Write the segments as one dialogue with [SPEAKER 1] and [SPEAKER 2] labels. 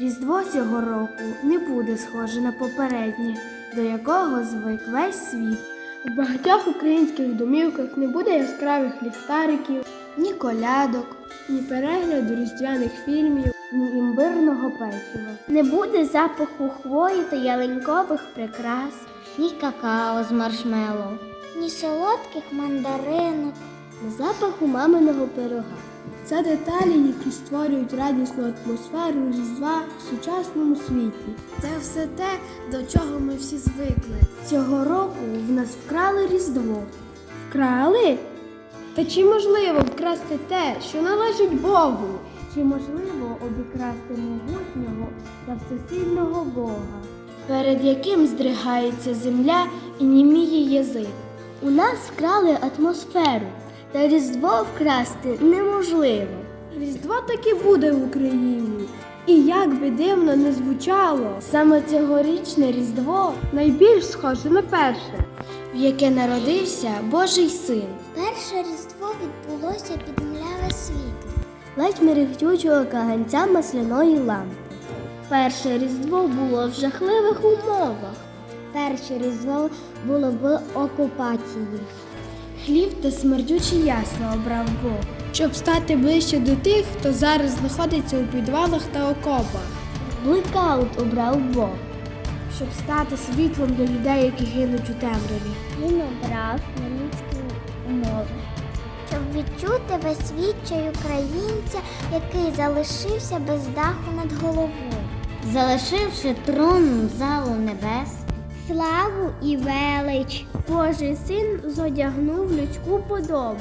[SPEAKER 1] Різдво цього року не буде схоже на попереднє, до якого звик весь світ.
[SPEAKER 2] У багатьох українських домівках не буде яскравих ліхтариків,
[SPEAKER 1] Ні колядок,
[SPEAKER 2] ні перегляду різдвяних фільмів.
[SPEAKER 1] ні імбирного печива.
[SPEAKER 3] Не буде запаху хвої та ялинкових прикрас, ні какао з маршмеллоу, ні солодких мандаринок, ні запаху маминого пирога.
[SPEAKER 2] Це деталі, які створюють радісну атмосферу Різдва в сучасному світі.
[SPEAKER 1] Це все те, до чого ми всі звикли. Цього року в нас вкрали Різдво.
[SPEAKER 2] Вкрали? Та чи можливо вкрасти те, що належить Богу?
[SPEAKER 1] Чи можливо обікрасти могутнього та всесильного Бога, перед яким здригається земля і німіє язик?
[SPEAKER 3] У нас вкрали атмосферу, та різдво вкрасти неможливо.
[SPEAKER 2] Різдво таки буде в Україні. І як би дивно не звучало,
[SPEAKER 1] Саме цьогорічне Різдво,
[SPEAKER 2] найбільш схоже на перше.
[SPEAKER 1] в яке народився Божий син.
[SPEAKER 3] Перше різдво відбулося під мляве світло, ледь мерехтючого каганця масляної лампи. Перше різдво було в жахливих умовах. Перше різдво було в окупації.
[SPEAKER 1] Хліб та смердючі ясла обрав Бог.
[SPEAKER 2] Щоб стати ближче до тих, хто зараз знаходиться у підвалах та окопах.
[SPEAKER 3] Блекаут обрав Бог.
[SPEAKER 1] щоб стати світлом для людей, які гинуть у темряві.
[SPEAKER 3] Він обрав на людські умови. Щоб відчути весь відчай українця, який залишився без даху над головою. Залишивши трон залу небес, славу і велич, Божий син зодягнув людську подобу.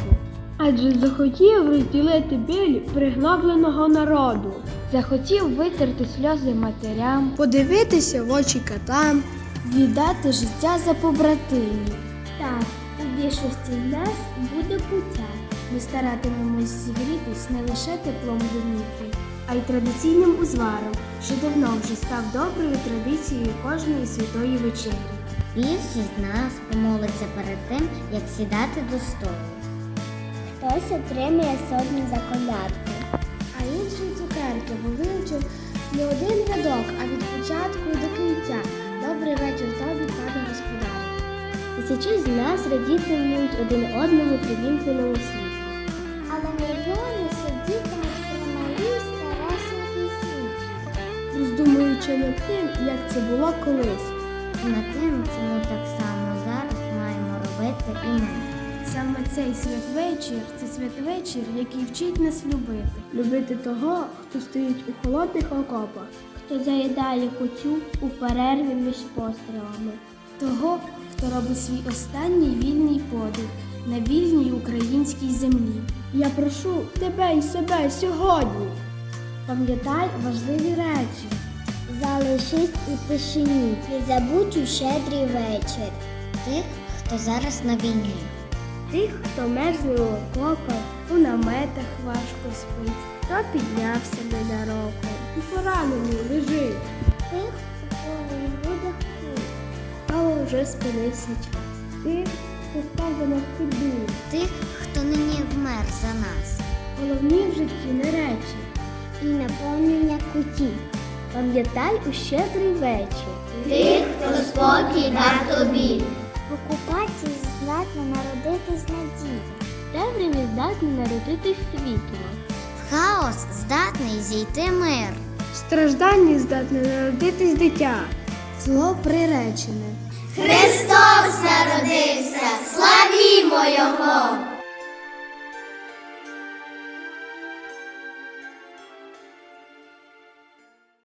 [SPEAKER 2] Адже захотів розділити біль пригнобленого народу.
[SPEAKER 1] Захотів витерти сльози матерям,
[SPEAKER 2] Подивитися в очі катам.
[SPEAKER 1] віддати життя за побратимів.
[SPEAKER 3] Так, у більшості з нас буде пуття.
[SPEAKER 1] Ми старатимемось зігрітись не лише теплом домівки, а й традиційним узваром, що давно вже став доброю традицією кожної святої вечері.
[SPEAKER 3] Більшість з нас помолиться перед тим, як сідати до столу. Хтось отримує сотні за колядку.
[SPEAKER 1] А інші цукерки, бо вивчив не один рядок, а від початку і до кінця. Добрий вечір тобі, пане господарю.
[SPEAKER 3] Тисячі з нас радітимуть один одному при вімкненому світі. Але мільйони сидітимуть при малій старесенькій свічі.
[SPEAKER 2] роздумуючи над тим, як це було колись.
[SPEAKER 3] Тим, чому так само зараз маємо робити і ми.
[SPEAKER 1] Саме цей святвечір це святвечір, який вчить нас любити.
[SPEAKER 2] Любити того, хто стоїть у холодних окопах.
[SPEAKER 3] Хто заїдає кутю у перерві між пострілами.
[SPEAKER 1] Того, хто робить свій останній вільний подих на вільній українській землі.
[SPEAKER 2] Я прошу тебе і себе сьогодні.
[SPEAKER 1] Пам'ятай важливі речі.
[SPEAKER 3] Залишись у тишині. Не забудь у щедрий вечір. Тих, хто зараз на війні.
[SPEAKER 1] Тих, хто мерзне у окопах, у наметах важко спить, хто піднявся ненароком.
[SPEAKER 2] І поранений лежить.
[SPEAKER 3] Тих, у кого грудях куль.
[SPEAKER 1] Але вже спинився час.
[SPEAKER 2] Тих, хто став за нас підбив.
[SPEAKER 3] Тих, хто нині вмер за нас.
[SPEAKER 1] Головні в житті не речі.
[SPEAKER 3] І наповнення куті. Пам'ятай у щедрий вечір.
[SPEAKER 4] Тих, хто спокій дав тобі.
[SPEAKER 3] В окупації здатна народитись надія. Темряві здатна народитись світло. В хаос здатний зійти мир.
[SPEAKER 2] В стражданні здатне народитись дитя.
[SPEAKER 1] Зло приречене.
[SPEAKER 4] Христос народився, славімо Його!